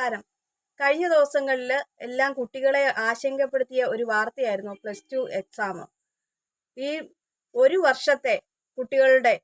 നമസ്കാരം. കഴിഞ്ഞ ദിവസങ്ങളിൽ എല്ലാം കുട്ടികളെ ആശങ്കപ്പെടുത്തിയ ഒരു വാർത്തയായിരുന്നു പ്ലസ് ടു എക്സാം ഈ ഒരു വർഷത്തെ കുട്ടികളുടെ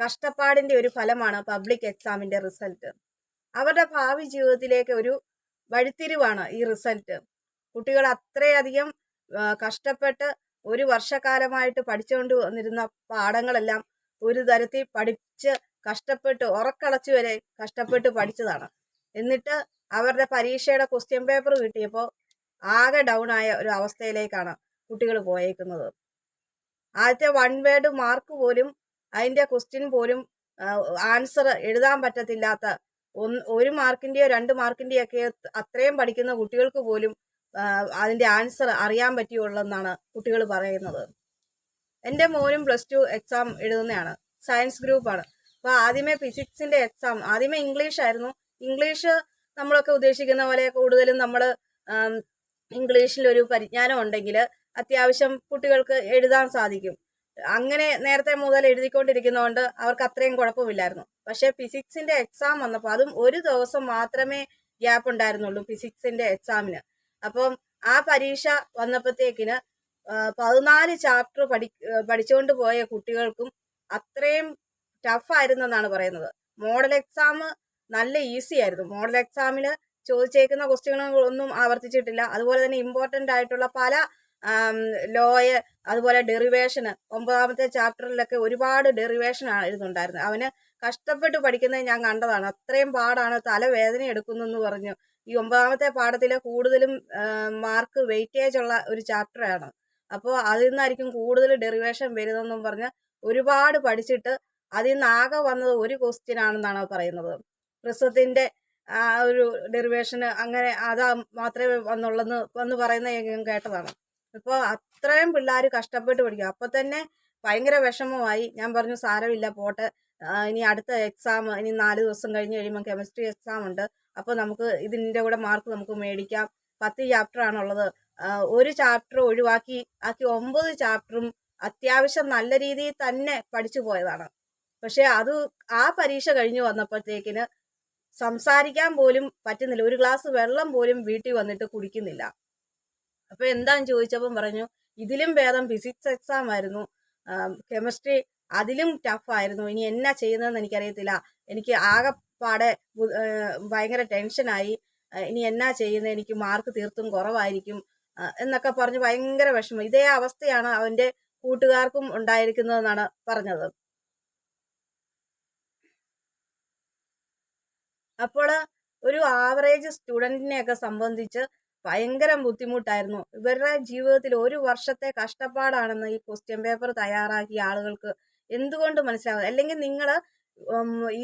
കഷ്ടപ്പാടിന്റെ ഒരു ഫലമാണ് പബ്ലിക് എക്സാമിന്റെ റിസൾട്ട് അവരുടെ ഭാവി ജീവിതത്തിലേക്ക് ഒരു വഴിത്തിരിവാണ് ഈ റിസൾട്ട് കുട്ടികൾ അത്രയധികം കഷ്ടപ്പെട്ട് ഒരു വർഷക്കാലമായിട്ട് പഠിച്ചുകൊണ്ട് വന്നിരുന്ന പാഠങ്ങളെല്ലാം ഒരു തരത്തിൽ പഠിച്ച് കഷ്ടപ്പെട്ട് ഉറക്കളച്ചു വരെ കഷ്ടപ്പെട്ട് പഠിച്ചതാണ്. എന്നിട്ട് അവരുടെ പരീക്ഷയുടെ ക്വസ്റ്റ്യൻ പേപ്പർ കിട്ടിയപ്പോൾ ആകെ ഡൗൺ ആയ ഒരു അവസ്ഥയിലേക്കാണ് കുട്ടികൾ പോയേക്കുന്നത്. ആദ്യത്തെ വൺ വേർഡ് മാർക്ക് പോലും അതിന്റെ ക്വസ്റ്റ്യൻ പോലും ആൻസർ എഴുതാൻ പറ്റത്തില്ലാത്ത ഒരു മാർക്കിന്റെയോ രണ്ട് മാർക്കിന്റെയോ ഒക്കെ അത്രയും പഠിക്കുന്ന കുട്ടികൾക്ക് പോലും അതിന്റെ ആൻസർ അറിയാൻ പറ്റിയുള്ളെന്നാണ് കുട്ടികൾ പറയുന്നത്. എന്റെ മോനും പ്ലസ് ടു എക്സാം എഴുതുന്നതാണ് സയൻസ് ഗ്രൂപ്പാണ് അപ്പോൾ ആദ്യമേ ഫിസിക്സിന്റെ എക്സാം ആദ്യമേ ഇംഗ്ലീഷ് ആയിരുന്നു. ഇംഗ്ലീഷ് നമ്മളൊക്കെ ഉദ്ദേശിക്കുന്ന പോലെ കൂടുതലും നമ്മൾ ഇംഗ്ലീഷിൽ ഒരു പരിജ്ഞാനം ഉണ്ടെങ്കിൽ അത്യാവശ്യം കുട്ടികൾക്ക് എഴുതാൻ സാധിക്കും. അങ്ങനെ നേരത്തെ മുതൽ എഴുതിക്കൊണ്ടിരിക്കുന്നതുകൊണ്ട് അവർക്ക് അത്രയും കുഴപ്പമില്ലായിരുന്നു. പക്ഷേ ഫിസിക്സിന്റെ എക്സാം വന്നപ്പോൾ അതും ഒരു ദിവസം മാത്രമേ ഗ്യാപ്പ് ഉണ്ടായിരുന്നുള്ളൂ ഫിസിക്സിന്റെ എക്സാമിന്. അപ്പം ആ പരീക്ഷ വന്നപ്പോഴത്തേക്കിന് പതിനാല് ചാപ്റ്റർ പഠി പഠിച്ചുകൊണ്ട് പോയ കുട്ടികൾക്കും അത്രയും ടഫായിരുന്നെന്നാണ് പറയുന്നത്. മോഡൽ എക്സാം നല്ല ഈസി ആയിരുന്നു. മോഡൽ എക്സാമിന് ചോദിച്ചേക്കുന്ന ക്വസ്റ്റ്യനുകളൊന്നും ആവർത്തിച്ചിട്ടില്ല. അതുപോലെ തന്നെ ഇമ്പോർട്ടന്റ് ആയിട്ടുള്ള പല ലോയ് അതുപോലെ ഡെറിവേഷന് ഒമ്പതാമത്തെ ചാപ്റ്ററിലൊക്കെ ഒരുപാട് ഡെറിവേഷൻ ആയിരുന്നുണ്ടായിരുന്നു അവന് കഷ്ടപ്പെട്ട് പഠിക്കുന്നത് ഞാൻ കണ്ടതാണ്. അത്രയും പാടാണ് തലവേദന എടുക്കുന്നെന്ന് പറഞ്ഞു. ഈ ഒമ്പതാമത്തെ പാഠത്തിലെ കൂടുതലും മാർക്ക് വെയിറ്റേജ് ഉള്ള ഒരു ചാപ്റ്ററാണ് അപ്പോൾ അതിൽ നിന്നായിരിക്കും കൂടുതൽ ഡെറിവേഷൻ വരുന്നതെന്നും പറഞ്ഞ് ഒരുപാട് പഠിച്ചിട്ട് അതിൽ നിന്ന് ആകെ വന്നത് ഒരു ക്വസ്റ്റ്യൻ ആണെന്നാണ് പറയുന്നത്. പ്രസവത്തിന്റെ ആ ഒരു ഡെറിവേഷന് അങ്ങനെ അതാ മാത്രമേ വന്നുള്ളെന്ന് വന്ന് പറയുന്ന കേട്ടതാണ്. ഇപ്പോൾ അത്രയും പിള്ളേർ കഷ്ടപ്പെട്ട് പഠിക്കും. അപ്പൊ തന്നെ ഭയങ്കര വിഷമമായി. ഞാൻ പറഞ്ഞു സാരമില്ല പോട്ടെ. ഇനി അടുത്ത എക്സാം ഇനി നാല് ദിവസം കഴിഞ്ഞ് കഴിയുമ്പോൾ കെമിസ്ട്രി എക്സാം ഉണ്ട്. അപ്പോൾ നമുക്ക് ഇതിന്റെ കൂടെ മാർക്ക് നമുക്ക് മേടിക്കാം. പത്ത് ചാപ്റ്റർ ആണുള്ളത്. ഒരു ചാപ്റ്റർ ഒഴിവാക്കി ആക്കി ഒമ്പത് ചാപ്റ്ററും അത്യാവശ്യം നല്ല രീതിയിൽ തന്നെ പഠിച്ചു പോയതാണ്. പക്ഷേ അത് ആ പരീക്ഷ കഴിഞ്ഞു വന്നപ്പോഴത്തേക്കിന് സംസാരിക്കാൻ പോലും പറ്റുന്നില്ല. ഒരു ഗ്ലാസ് വെള്ളം പോലും വീട്ടിൽ വന്നിട്ട് കുടിക്കുന്നില്ല. അപ്പൊ എന്താന്ന് ചോദിച്ചപ്പം പറഞ്ഞു ഇതിലും ഭേദം ഫിസിക്സ് എക്സാം ആയിരുന്നു. കെമിസ്ട്രി അതിലും ടഫ് ആയിരുന്നു. ഇനി എന്നാ ചെയ്യുന്നതെന്ന് എനിക്കറിയത്തില്ല. എനിക്ക് ആകെപ്പാടെ ഭയങ്കര ടെൻഷനായി ഇനി എന്നാ ചെയ്യുന്നത് എനിക്ക് മാർക്ക് തീർത്തും കുറവായിരിക്കും. എന്നൊക്കെ പറഞ്ഞ് ഭയങ്കര വിഷമം. ഇതേ അവസ്ഥയാണ് അവന്റെ കൂട്ടുകാർക്കും ഉണ്ടായിരിക്കുന്നതെന്നാണ് പറഞ്ഞത്. അപ്പോൾ ഒരു ആവറേജ് സ്റ്റുഡന്റിനെയൊക്കെ സംബന്ധിച്ച് ഭയങ്കര ബുദ്ധിമുട്ടായിരുന്നു. ഇവരുടെ ജീവിതത്തിൽ ഒരു വർഷത്തെ കഷ്ടപ്പാടാണെന്ന് ഈ ക്വസ്റ്റ്യൻ പേപ്പർ തയ്യാറാക്കിയ ആളുകൾക്ക് എന്തുകൊണ്ട് മനസ്സിലാവും അല്ലെങ്കിൽ നിങ്ങൾ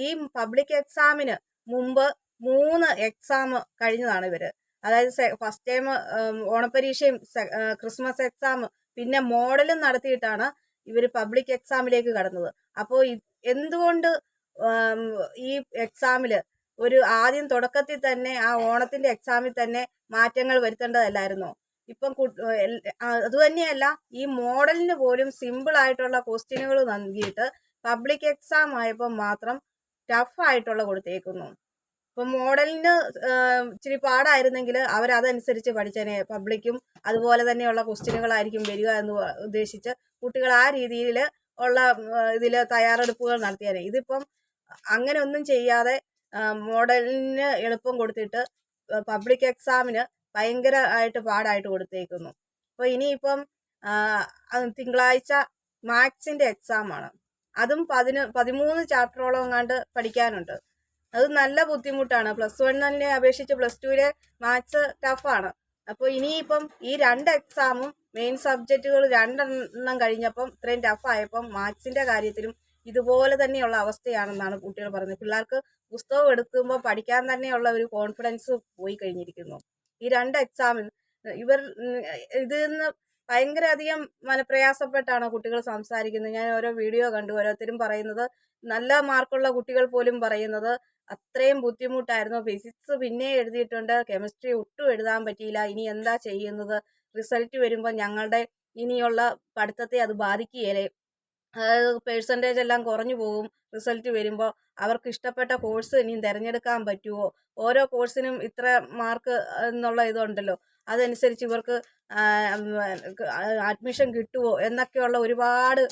ഈ പബ്ലിക് എക്സാമിന് മുമ്പ് മൂന്ന് എക്സാം കഴിഞ്ഞതാണ് ഇവർ. അതായത് ഫസ്റ്റ് ടൈം ഓണപ്പരീക്ഷയും ക്രിസ്മസ് എക്സാം പിന്നെ മോഡലും നടത്തിയിട്ടാണ് ഇവർ പബ്ലിക് എക്സാമിലേക്ക് കടന്നത്. അപ്പോൾ എന്തുകൊണ്ട് ഈ എക്സാമിൽ ഒരു ആദ്യം തുടക്കത്തിൽ തന്നെ ആ ഓണത്തിന്റെ എക്സാമിൽ തന്നെ മാറ്റങ്ങൾ വരുത്തേണ്ടതല്ലായിരുന്നോ? ഇപ്പം അതുതന്നെയല്ല ഈ മോഡലിന് പോലും സിമ്പിൾ ആയിട്ടുള്ള ക്വസ്റ്റ്യനുകൾ നൽകിയിട്ട് പബ്ലിക് എക്സാം ആയപ്പോൾ മാത്രം ടഫ് ആയിട്ടുള്ള കൊടുത്തേക്കുന്നു. ഇപ്പം മോഡലിന് ഇച്ചിരി പാടായിരുന്നെങ്കിൽ അവരതനുസരിച്ച് പഠിച്ചനെ പബ്ലിക്കും അതുപോലെ തന്നെയുള്ള ക്വസ്റ്റ്യനുകളായിരിക്കും വരിക എന്ന് ഉദ്ദേശിച്ച് കുട്ടികൾ ആ രീതിയിൽ ഉള്ള ഇതിൽ തയ്യാറെടുപ്പുകൾ നടത്തിയാലേ ഇതിപ്പം അങ്ങനെ ഒന്നും ചെയ്യാതെ മോഡലിന് എളുപ്പം കൊടുത്തിട്ട് പബ്ലിക് എക്സാമിന് ഭയങ്കര ആയിട്ട് പാടായിട്ട് കൊടുത്തേക്കുന്നു. അപ്പോൾ ഇനിയിപ്പം തിങ്കളാഴ്ച മാത്സിന്റെ എക്സാം ആണ് അതും പതിന് പതിമൂന്ന് ചാപ്റ്ററോളം എങ്ങാണ്ട് പഠിക്കാനുണ്ട്. അത് നല്ല ബുദ്ധിമുട്ടാണ്. പ്ലസ് വണ്ണിനെ അപേക്ഷിച്ച് പ്ലസ് ടുവിലെ മാത്സ് ടഫാണ്. അപ്പോൾ ഇനിയിപ്പം ഈ രണ്ട് എക്സാമും മെയിൻ സബ്ജക്റ്റുകൾ രണ്ടെണ്ണം കഴിഞ്ഞപ്പം ഇത്രയും ടഫായപ്പം മാത്സിന്റെ കാര്യത്തിലും ഇതുപോലെ തന്നെയുള്ള അവസ്ഥയാണെന്നാണ് കുട്ടികൾ പറഞ്ഞത്. പിള്ളേർക്ക് പുസ്തകം എടുക്കുമ്പോൾ പഠിക്കാൻ തന്നെയുള്ള ഒരു കോൺഫിഡൻസ് പോയി കഴിഞ്ഞിരിക്കുന്നു. ഈ രണ്ട് എക്സാമിൽ ഇവർ ഇതിൽ നിന്ന് ഭയങ്കര അധികം മനപ്രയാസപ്പെട്ടാണ് കുട്ടികൾ സംസാരിക്കുന്നത്. ഞാൻ ഓരോ വീഡിയോ കണ്ടു ഓരോരുത്തരും പറയുന്നത് നല്ല മാർക്കുള്ള കുട്ടികൾ പോലും പറയുന്നത് അത്രയും ബുദ്ധിമുട്ടായിരുന്നു. ഫിസിക്സ് പിന്നെ എഴുതിയിട്ടുണ്ട് കെമിസ്ട്രി ഒട്ടും എഴുതാൻ പറ്റിയില്ല. ഇനി എന്താ ചെയ്യുന്നത്? റിസൾട്ട് വരുമ്പോൾ ഞങ്ങളുടെ ഇനിയുള്ള പഠിത്തത്തെ അത് ബാധിക്കുകയില്ലേ? പേഴ്സന്റേജ് എല്ലാം കുറഞ്ഞു പോകും റിസൾട്ട് വരുമ്പോൾ അവർക്ക് ഇഷ്ടപ്പെട്ട കോഴ്സ് ഇനിയും തിരഞ്ഞെടുക്കാൻ പറ്റുമോ ഓരോ കോഴ്സിനും ഇത്ര മാർക്ക് എന്നുള്ള ഇതുണ്ടല്ലോ. അതനുസരിച്ച് ഇവർക്ക് അഡ്മിഷൻ കിട്ടുമോ എന്നൊക്കെയുള്ള ഒരുപാട്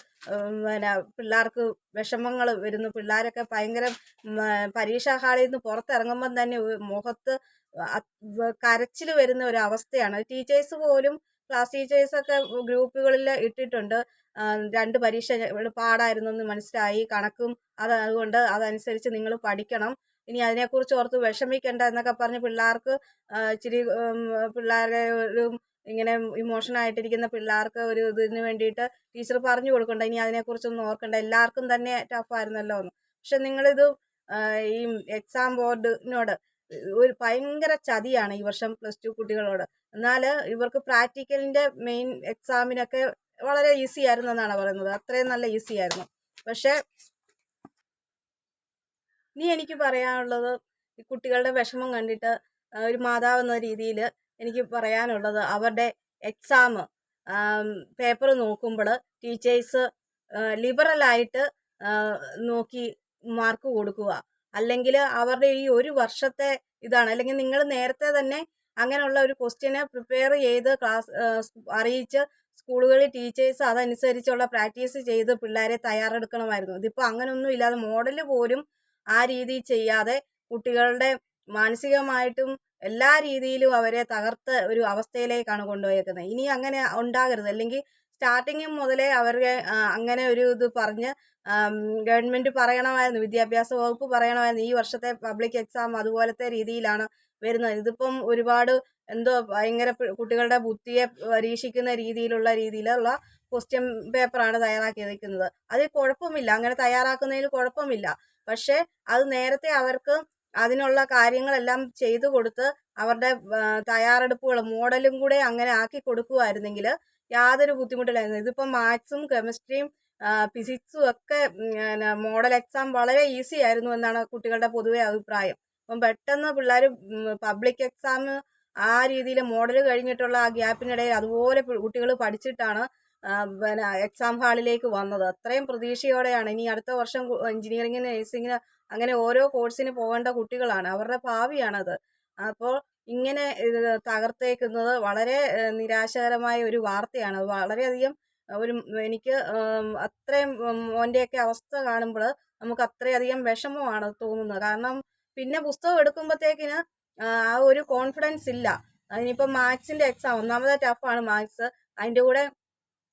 പിന്നെ പിള്ളേർക്ക് വിഷമങ്ങൾ വരുന്നു. പിള്ളേരൊക്കെ ഭയങ്കര പരീക്ഷാ ഹാളിൽ നിന്ന് പുറത്തിറങ്ങുമ്പം തന്നെ മുഖത്ത് കരച്ചിൽ വരുന്ന ഒരു അവസ്ഥയാണ്. ടീച്ചേഴ്സ് പോലും ക്ലാസ് ടീച്ചേഴ്സൊക്കെ ഗ്രൂപ്പുകളിൽ ഇട്ടിട്ടുണ്ട്. രണ്ട് പരീക്ഷ പാടായിരുന്നു എന്ന് മനസ്സിലായി. കണക്കും അത് അതുകൊണ്ട് അതനുസരിച്ച് നിങ്ങൾ പഠിക്കണം. ഇനി അതിനെക്കുറിച്ച് ഓർത്ത് വിഷമിക്കണ്ട എന്നൊക്കെ പറഞ്ഞ് പിള്ളേർക്ക് ഇച്ചിരി പിള്ളേരുടെ പിള്ളേരെ ഒരു ഇങ്ങനെ ഇമോഷനായിട്ടിരിക്കുന്ന പിള്ളേർക്ക് ഒരു ഇതിന് വേണ്ടിയിട്ട് ടീച്ചർ പറഞ്ഞു കൊടുക്കണ്ട. ഇനി അതിനെക്കുറിച്ചൊന്നും ഓർക്കണ്ട. എല്ലാവർക്കും തന്നെ ടഫായിരുന്നല്ലോ എന്ന്. പക്ഷെ നിങ്ങളിത് ഈ എക്സാം ബോർഡിനോട് ഒരു ഭയങ്കര ചതിയാണ് ഈ വർഷം പ്ലസ് ടു കുട്ടികളോട്. എന്നാൽ ഇവർക്ക് പ്രാക്ടിക്കലിന്റെ മെയിൻ എക്സാമിനൊക്കെ വളരെ ഈസി ആയിരുന്നു എന്നാണ് പറയുന്നത്. അത്രയും നല്ല ഈസി ആയിരുന്നു. പക്ഷെ നീ എനിക്ക് പറയാനുള്ളത് ഈ കുട്ടികളുടെ വിഷമം കണ്ടിട്ട് ഒരു മാതാവ് എന്ന രീതിയിൽ എനിക്ക് പറയാനുള്ളത് അവരുടെ എക്സാം പേപ്പർ നോക്കുമ്പോൾ ടീച്ചേഴ്സ് ലിബറലായിട്ട് നോക്കി മാർക്ക് കൊടുക്കുക. അല്ലെങ്കിൽ അവരുടെ ഈ ഒരു വർഷത്തെ ഇതാണ്. അല്ലെങ്കിൽ നിങ്ങൾ നേരത്തെ തന്നെ അങ്ങനെയുള്ള ഒരു ക്വസ്റ്റ്യനെ പ്രിപ്പയർ ചെയ്ത് ക്ലാസ് അറിയിച്ച് സ്കൂളുകളിൽ ടീച്ചേഴ്സ് അതനുസരിച്ചുള്ള പ്രാക്ടീസ് ചെയ്ത് പിള്ളേരെ തയ്യാറെടുക്കണമായിരുന്നു. ഇതിപ്പോൾ അങ്ങനെയൊന്നും ഇല്ലാതെ മോഡൽ പോലും ആ രീതി ചെയ്യാതെ കുട്ടികളുടെ മാനസികമായിട്ടും എല്ലാ രീതിയിലും അവരെ തകർത്ത ഒരു അവസ്ഥയിലേക്കാണ് കൊണ്ടുപോയേക്കുന്നത്. ഇനി അങ്ങനെ ഉണ്ടാകരുത്. അല്ലെങ്കിൽ സ്റ്റാർട്ടിങ് മുതലേ അവരുടെ അങ്ങനെ ഒരു ഇത് പറഞ്ഞ് ഗവൺമെന്റ് പറയണമായിരുന്നു വിദ്യാഭ്യാസ വകുപ്പ് പറയണമായിരുന്നു ഈ വർഷത്തെ പബ്ലിക് എക്സാം അതുപോലത്തെ രീതിയിലാണ് വരുന്നത്. ഇതിപ്പം ഒരുപാട് എന്തോ ഭയങ്കര കുട്ടികളുടെ ബുദ്ധിയെ പരീക്ഷിക്കുന്ന രീതിയിലുള്ള രീതിയിലുള്ള ക്വസ്റ്റ്യൻ പേപ്പറാണ് തയ്യാറാക്കിയിരിക്കുന്നത് അതിൽ കുഴപ്പമില്ല. അങ്ങനെ തയ്യാറാക്കുന്നതിൽ കുഴപ്പമില്ല. പക്ഷേ അത് നേരത്തെ അവർക്ക് അതിനുള്ള കാര്യങ്ങളെല്ലാം ചെയ്തു കൊടുത്ത് അവരുടെ തയ്യാറെടുപ്പുകൾ മോഡലും കൂടെ അങ്ങനെ ആക്കി കൊടുക്കുമായിരുന്നെങ്കിൽ യാതൊരു ബുദ്ധിമുട്ടില്ലായിരുന്നു. ഇതിപ്പോൾ മാത്സും കെമിസ്ട്രിയും ഫിസിക്സും ഒക്കെ മോഡൽ എക്സാം വളരെ ഈസി ആയിരുന്നു എന്നാണ് കുട്ടികളുടെ പൊതുവെ അഭിപ്രായം. അപ്പം പെട്ടെന്ന് പിള്ളേർ പബ്ലിക് എക്സാം ആ രീതിയിൽ മോഡൽ കഴിഞ്ഞിട്ടുള്ള ആ ഗ്യാപ്പിനിടയിൽ അതുപോലെ കുട്ടികൾ പഠിച്ചിട്ടാണ് പിന്നെ എക്സാം ഹാളിലേക്ക് വന്നത്. അത്രയും പ്രതീക്ഷയോടെയാണ്. ഇനി അടുത്ത വർഷം എഞ്ചിനീയറിങ്ങിന് നഴ്സിങ്ങിന് അങ്ങനെ ഓരോ കോഴ്സിന് പോകേണ്ട കുട്ടികളാണ്. അവരുടെ ഭാവിയാണത്. അപ്പോൾ ഇങ്ങനെ തകർത്തേക്കുന്നത് വളരെ നിരാശകരമായ ഒരു വാർത്തയാണ്. വളരെയധികം ഒരു എനിക്ക് അത്രയും മോന്റെയൊക്കെ അവസ്ഥ കാണുമ്പോൾ നമുക്ക് അത്രയധികം വിഷമമാണ് തോന്നുന്നത്. കാരണം പിന്നെ പുസ്തകം എടുക്കുമ്പോഴത്തേക്കിന് ആ ഒരു കോൺഫിഡൻസ് ഇല്ല. അതിനിപ്പോൾ മാത്സിന്റെ എക്സാം ഒന്നാമത്തെ ടഫാണ് മാത്സ്. അതിന്റെ കൂടെ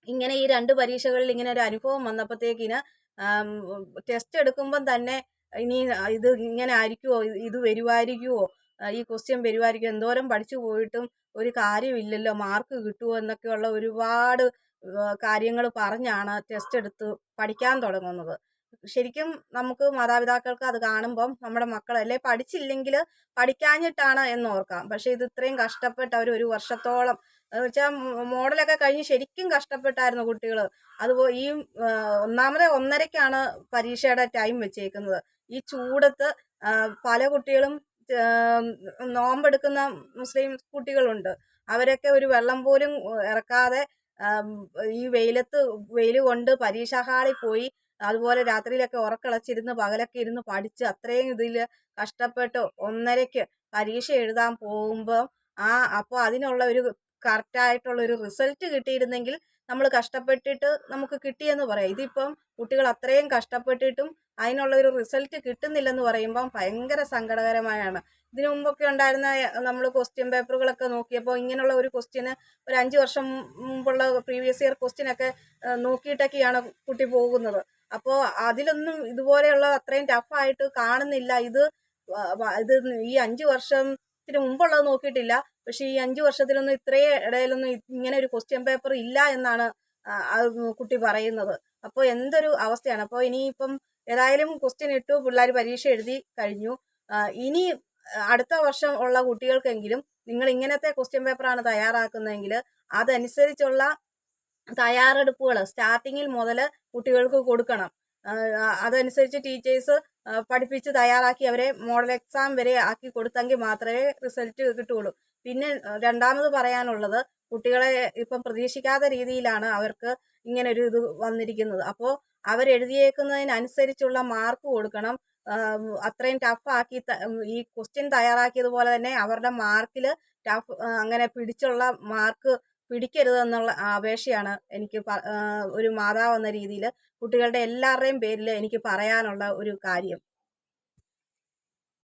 ഇങ്ങനെ ഈ രണ്ട് പരീക്ഷകളിൽ ഇങ്ങനെ ഒരു അനുഭവം വന്നപ്പോഴത്തേക്കിന് ടെസ്റ്റ് എടുക്കുമ്പം തന്നെ ഇനി ഇത് ഇങ്ങനെ ആയിരിക്കുമോ ഇത് വരുമായിരിക്കുമോ ഈ ക്വസ്റ്റ്യൻ വരുമായിരിക്കും എന്തോരം പഠിച്ചു പോയിട്ടും ഒരു കാര്യമില്ലല്ലോ. മാർക്ക് കിട്ടുമോ എന്നൊക്കെയുള്ള ഒരുപാട് കാര്യങ്ങൾ പറഞ്ഞാണ് ടെസ്റ്റ് എടുത്ത് പഠിക്കാൻ തുടങ്ങുന്നത്. ശരിക്കും നമുക്ക് മാതാപിതാക്കൾക്ക് അത് കാണുമ്പം നമ്മുടെ മക്കൾ അല്ലെ പഠിച്ചില്ലെങ്കിൽ പഠിക്കാഞ്ഞിട്ടാണ് എന്ന് ഓർക്കാം പക്ഷെ ഇത് ഇത്രയും കഷ്ടപ്പെട്ട് അവർ ഒരു വർഷത്തോളം എന്ന് വെച്ചാൽ മോഡലൊക്കെ കഴിഞ്ഞ് ശരിക്കും കഷ്ടപ്പെട്ടായിരുന്നു കുട്ടികൾ അതുപോലെ ഈ ഒന്നാമതേ ഒന്നരക്കാണ് പരീക്ഷയുടെ ടൈം വെച്ചേക്കുന്നത്. ഈ ചൂടത്ത് പല കുട്ടികളും നോമ്പെടുക്കുന്ന മുസ്ലിം കുട്ടികളുണ്ട്. അവരൊക്കെ ഒരു വെള്ളം പോലും ഇറക്കാതെ ഈ വെയിലത്ത് വെയിൽ കൊണ്ട് പരീക്ഷാ ഹാളിൽ പോയി അതുപോലെ രാത്രിയിലൊക്കെ ഉറക്കളച്ചിരുന്ന് പകലൊക്കെ ഇരുന്ന് പഠിച്ച് അത്രയും ഇതിൽ കഷ്ടപ്പെട്ട് ഒന്നരയ്ക്ക് പരീക്ഷ എഴുതാൻ പോകുമ്പോൾ ആ അപ്പോൾ അതിനുള്ള ഒരു കറക്റ്റായിട്ടുള്ള ഒരു റിസൾട്ട് കിട്ടിയിരുന്നെങ്കിൽ നമ്മൾ കഷ്ടപ്പെട്ടിട്ട് നമുക്ക് കിട്ടിയെന്ന് പറയാം. ഇതിപ്പം കുട്ടികൾ അത്രയും കഷ്ടപ്പെട്ടിട്ടും അതിനുള്ള ഒരു റിസൾട്ട് കിട്ടുന്നില്ലെന്ന് പറയുമ്പം ഭയങ്കര സങ്കടകരമായാണ്. ഇതിനു മുമ്പൊക്കെ ഉണ്ടായിരുന്ന നമ്മൾ ക്വസ്റ്റ്യൻ പേപ്പറുകളൊക്കെ നോക്കിയപ്പോൾ ഇങ്ങനെയുള്ള ഒരു ക്വസ്റ്റ്യന് ഒരു അഞ്ച് വർഷം മുമ്പുള്ള പ്രീവിയസ് ഇയർ ക്വസ്റ്റ്യനൊക്കെ നോക്കിയിട്ടൊക്കെയാണ് കുട്ടി പോകുന്നത്. അപ്പോൾ അതിലൊന്നും ഇതുപോലെയുള്ള അത്രയും ടഫായിട്ട് കാണുന്നില്ല. ഇത് ഇത് ഈ അഞ്ച് വർഷത്തിന് മുമ്പുള്ളത് നോക്കിയിട്ടില്ല. പക്ഷേ ഈ അഞ്ചു വർഷത്തിലൊന്നും ഇത്രയും ഇടയിലൊന്നും ഇങ്ങനെ ഒരു ക്വസ്റ്റ്യൻ പേപ്പർ ഇല്ല എന്നാണ് കുട്ടി പറയുന്നത്. അപ്പോൾ എന്തൊരു അവസ്ഥയാണ്. അപ്പോൾ ഇനിയിപ്പം ഏതായാലും ക്വസ്റ്റ്യൻ ഇട്ടു പിള്ളേർ പരീക്ഷ എഴുതി കഴിഞ്ഞു. ഇനി അടുത്ത വർഷം ഉള്ള കുട്ടികൾക്കെങ്കിലും നിങ്ങൾ ഇങ്ങനത്തെ ക്വസ്റ്റ്യൻ പേപ്പറാണ് തയ്യാറാക്കുന്നതെങ്കിൽ അതനുസരിച്ചുള്ള തയ്യാറെടുപ്പുകൾ സ്റ്റാർട്ടിങ്ങിൽ മുതൽ കുട്ടികൾക്ക് കൊടുക്കണം. അതനുസരിച്ച് ടീച്ചേഴ്സ് പഠിപ്പിച്ച് തയ്യാറാക്കി അവരെ മോഡൽ എക്സാം വരെ ആക്കി കൊടുത്തെങ്കിൽ മാത്രമേ റിസൾട്ട് കിട്ടുകയുള്ളൂ. പിന്നെ രണ്ടാമത് പറയാനുള്ളത് കുട്ടികളെ ഇപ്പം പ്രതീക്ഷിക്കാത്ത രീതിയിലാണ് അവർക്ക് ഇങ്ങനെ ഒരു ഇത് വന്നിരിക്കുന്നത്. അപ്പോൾ അവരെഴുതിയേക്കുന്നതിനനുസരിച്ചുള്ള മാർക്ക് കൊടുക്കണം. അത്രയും ടഫ് ആക്കി ഈ ക്വസ്റ്റ്യൻ തയ്യാറാക്കിയതുപോലെ തന്നെ അവരുടെ മാർക്കിൽ ടഫ് അങ്ങനെ പിടിച്ചുള്ള മാർക്ക് പിടിക്കരുതെന്നുള്ള അപേക്ഷയാണ് എനിക്ക് ഒരു മാതാവ് എന്ന രീതിയിൽ കുട്ടികളുടെ എല്ലാവരുടെയും പേരിൽ എനിക്ക് പറയാനുള്ള ഒരു കാര്യം.